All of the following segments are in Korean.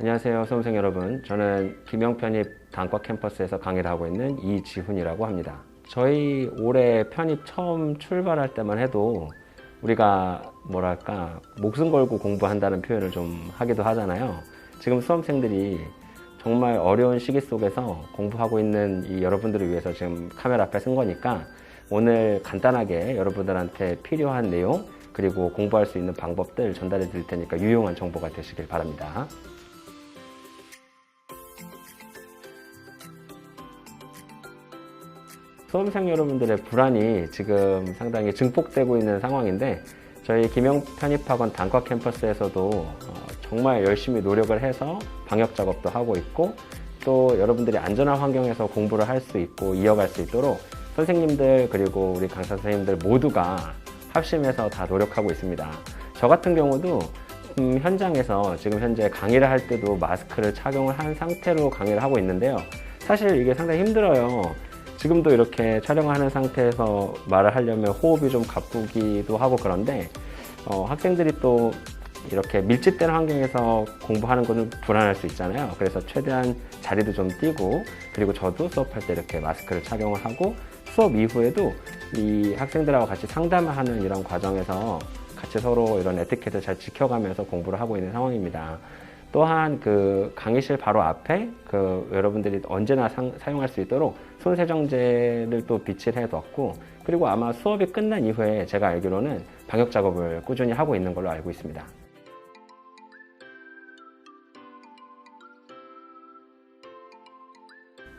안녕하세요 수험생 여러분. 저는 김영편입 단과 캠퍼스에서 강의를 하고 있는 이지훈이라고 합니다. 저희 올해 편입 처음 출발할 때만 해도 우리가 뭐랄까 목숨 걸고 공부한다는 표현을 좀 하기도 하잖아요. 지금 수험생들이 정말 어려운 시기 속에서 공부하고 있는 이 여러분들을 위해서 지금 카메라 앞에 쓴 거니까 오늘 간단하게 여러분들한테 필요한 내용 그리고 공부할 수 있는 방법들 전달해 드릴 테니까 유용한 정보가 되시길 바랍니다. 수험생 여러분들의 불안이 지금 상당히 증폭되고 있는 상황인데 저희 김영 편입학원 단과 캠퍼스에서도 어, 정말 열심히 노력을 해서 방역 작업도 하고 있고 또 여러분들이 안전한 환경에서 공부를 할 수 있고 이어갈 수 있도록 선생님들 그리고 우리 강사 선생님들 모두가 합심해서 다 노력하고 있습니다. 저 같은 경우도 음, 현장에서 지금 현재 강의를 할 때도 마스크를 착용을 한 상태로 강의를 하고 있는데요. 사실 이게 상당히 힘들어요. 지금도 이렇게 촬영하는 상태에서 말을 하려면 호흡이 좀 가쁘기도 하고 그런데 어, 학생들이 또 이렇게 밀집된 환경에서 공부하는 것은 불안할 수 있잖아요. 그래서 최대한 자리도 좀 띄고 그리고 저도 수업할 때 이렇게 마스크를 착용을 하고 수업 이후에도 이 학생들하고 같이 상담을 하는 이런 과정에서 같이 서로 이런 에티켓을 잘 지켜가면서 공부를 하고 있는 상황입니다. 또한 그 강의실 바로 앞에 그 여러분들이 언제나 상, 사용할 수 있도록 손 세정제를 또 비치를 해뒀고 그리고 아마 수업이 끝난 이후에 제가 알기로는 방역 작업을 꾸준히 하고 있는 걸로 알고 있습니다.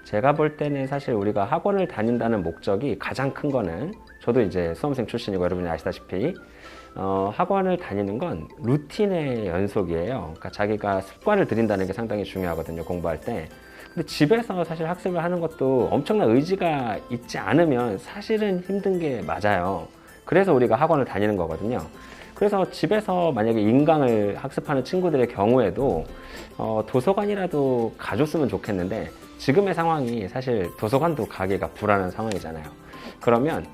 제가 볼 때는 사실 우리가 학원을 다닌다는 목적이 가장 큰 거는 저도 이제 수험생 출신이고 여러분이 아시다시피 어, 학원을 다니는 건 루틴의 연속이에요. 그러니까 자기가 습관을 들인다는 게 상당히 중요하거든요. 공부할 때. 근데 집에서 사실 학습을 하는 것도 엄청난 의지가 있지 않으면 사실은 힘든 게 맞아요. 그래서 우리가 학원을 다니는 거거든요. 그래서 집에서 만약에 인강을 학습하는 친구들의 경우에도 어, 도서관이라도 가줬으면 좋겠는데 지금의 상황이 사실 도서관도 가기가 불안한 상황이잖아요. 그러면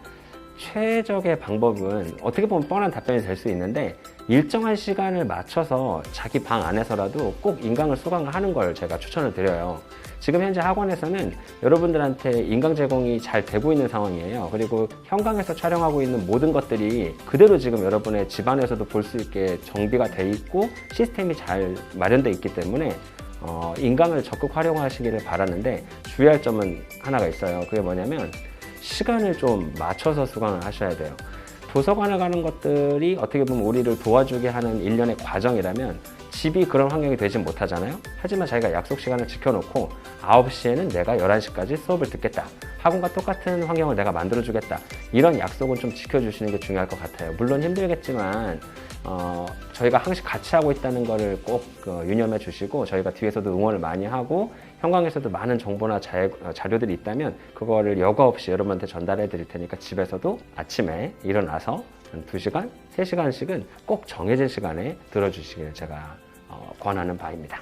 최적의 방법은 어떻게 보면 뻔한 답변이 될 수 있는데 일정한 시간을 맞춰서 자기 방 안에서라도 꼭 인강을 수강하는 걸 제가 추천을 드려요. 지금 현재 학원에서는 여러분들한테 인강 제공이 잘 되고 있는 상황이에요. 그리고 현강에서 촬영하고 있는 모든 것들이 그대로 지금 여러분의 집안에서도 볼 수 있게 정비가 돼 있고 시스템이 잘 마련돼 있기 때문에 어, 인강을 적극 활용하시기를 바라는데 주의할 점은 하나가 있어요. 그게 뭐냐면 시간을 좀 맞춰서 수강을 하셔야 돼요. 도서관을 가는 것들이 어떻게 보면 우리를 도와주게 하는 일련의 과정이라면 집이 그런 환경이 되지 못하잖아요. 하지만 자기가 약속 시간을 지켜놓고 9시에는 내가 11시까지 수업을 듣겠다. 학원과 똑같은 환경을 내가 만들어주겠다. 이런 약속은 좀 지켜주시는 게 중요할 것 같아요. 물론 힘들겠지만 어, 저희가 항상 같이 하고 있다는 것을 꼭 어, 유념해 주시고 저희가 뒤에서도 응원을 많이 하고 현강에서도 많은 정보나 자, 어, 자료들이 있다면 그거를 여과 없이 여러분한테 전달해 드릴 테니까 집에서도 아침에 일어나서 한 2시간, 3시간씩은 꼭 정해진 시간에 들어주시길 제가 어, 권하는 바입니다.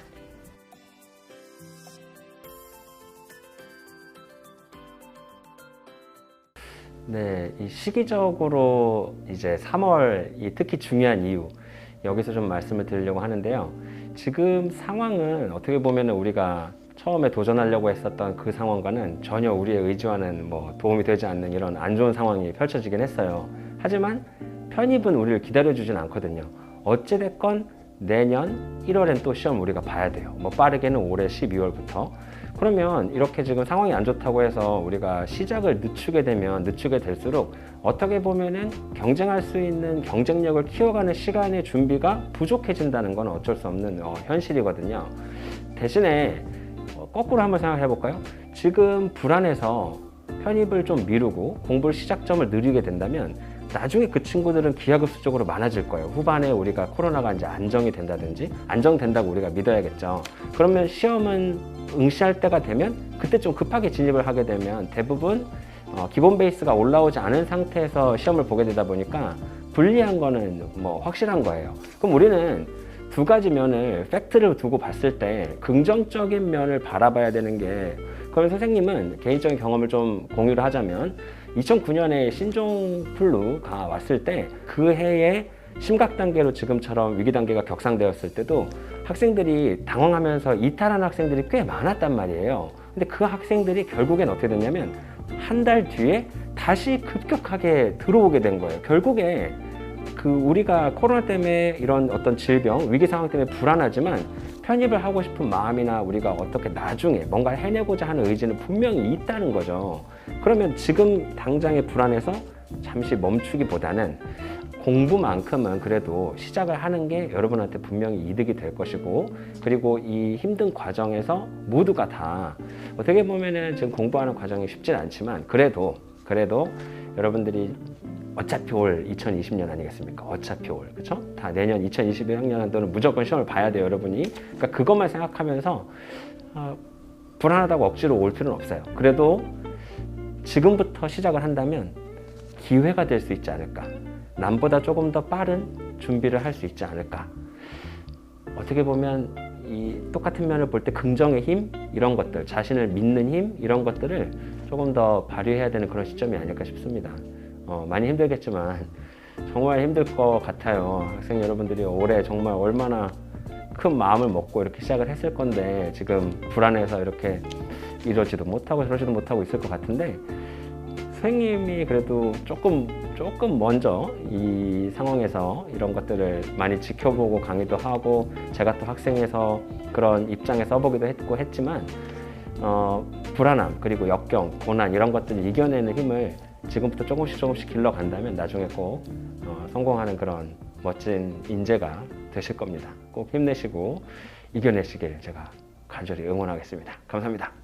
네, 이 시기적으로 이제 3월이 특히 중요한 이유 여기서 좀 말씀을 드리려고 하는데요. 지금 상황은 어떻게 보면 우리가 처음에 도전하려고 했었던 그 상황과는 전혀 우리의 의지와는 뭐 도움이 되지 않는 이런 안 좋은 상황이 펼쳐지긴 했어요. 하지만 편입은 우리를 기다려주진 않거든요. 어찌됐건 내년 1월엔 또 시험 우리가 봐야 돼요. 뭐 빠르게는 올해 12월부터. 그러면 이렇게 지금 상황이 안 좋다고 해서 우리가 시작을 늦추게 되면 늦추게 될수록 어떻게 보면은 경쟁할 수 있는 경쟁력을 키워가는 시간의 준비가 부족해진다는 건 어쩔 수 없는 어, 현실이거든요. 대신에 어, 거꾸로 한번 생각해 볼까요? 지금 불안해서 편입을 좀 미루고 공부를 시작점을 느리게 된다면 나중에 그 친구들은 기하급수적으로 많아질 거예요. 후반에 우리가 코로나가 이제 안정이 된다든지 안정된다고 우리가 믿어야겠죠. 그러면 시험은 응시할 때가 되면 그때 좀 급하게 진입을 하게 되면 대부분 어, 기본 베이스가 올라오지 않은 상태에서 시험을 보게 되다 보니까 불리한 거는 뭐 확실한 거예요. 그럼 우리는 두 가지 면을 팩트를 두고 봤을 때 긍정적인 면을 바라봐야 되는 게 그러면 선생님은 개인적인 경험을 좀 공유를 하자면 2009년에 신종 플루가 왔을 때 그 해에 심각 단계로 지금처럼 위기 단계가 격상되었을 때도 학생들이 당황하면서 이탈한 학생들이 꽤 많았단 말이에요. 근데 그 학생들이 결국엔 어떻게 됐냐면 한 달 뒤에 다시 급격하게 들어오게 된 거예요. 결국에 그 우리가 코로나 때문에 이런 어떤 질병 위기 상황 때문에 불안하지만 편입을 하고 싶은 마음이나 우리가 어떻게 나중에 뭔가 해내고자 하는 의지는 분명히 있다는 거죠. 그러면 지금 당장의 불안에서 잠시 멈추기보다는 공부만큼은 그래도 시작을 하는 게 여러분한테 분명히 이득이 될 것이고 그리고 이 힘든 과정에서 모두가 다 어떻게 보면은 지금 공부하는 과정이 쉽진 않지만 그래도 그래도 여러분들이 어차피 올 2020년 아니겠습니까? 어차피 올 그렇죠? 다 내년 2021학년도는 무조건 시험을 봐야 돼요, 여러분이. 그러니까 그것만 생각하면서 아, 불안하다고 억지로 올 필요는 없어요. 그래도 지금부터 시작을 한다면 기회가 될 수 있지 않을까? 남보다 조금 더 빠른 준비를 할 수 있지 않을까? 어떻게 보면 이 똑같은 면을 볼 때 긍정의 힘 이런 것들, 자신을 믿는 힘 이런 것들을 조금 더 발휘해야 되는 그런 시점이 아닐까 싶습니다. 어, 많이 힘들겠지만 정말 힘들 것 같아요. 학생 여러분들이 올해 정말 얼마나 큰 마음을 먹고 이렇게 시작을 했을 건데 지금 불안해서 이렇게 이러지도 못하고 저러지도 못하고 있을 것 같은데 선생님이 그래도 조금 조금 먼저 이 상황에서 이런 것들을 많이 지켜보고 강의도 하고 제가 또 학생에서 그런 입장에 써보기도 했고 했지만 어, 불안함 그리고 역경 고난 이런 것들을 이겨내는 힘을 지금부터 조금씩 조금씩 길러간다면 나중에 꼭 어, 성공하는 그런 멋진 인재가 되실 겁니다. 꼭 힘내시고 이겨내시길 제가 간절히 응원하겠습니다. 감사합니다.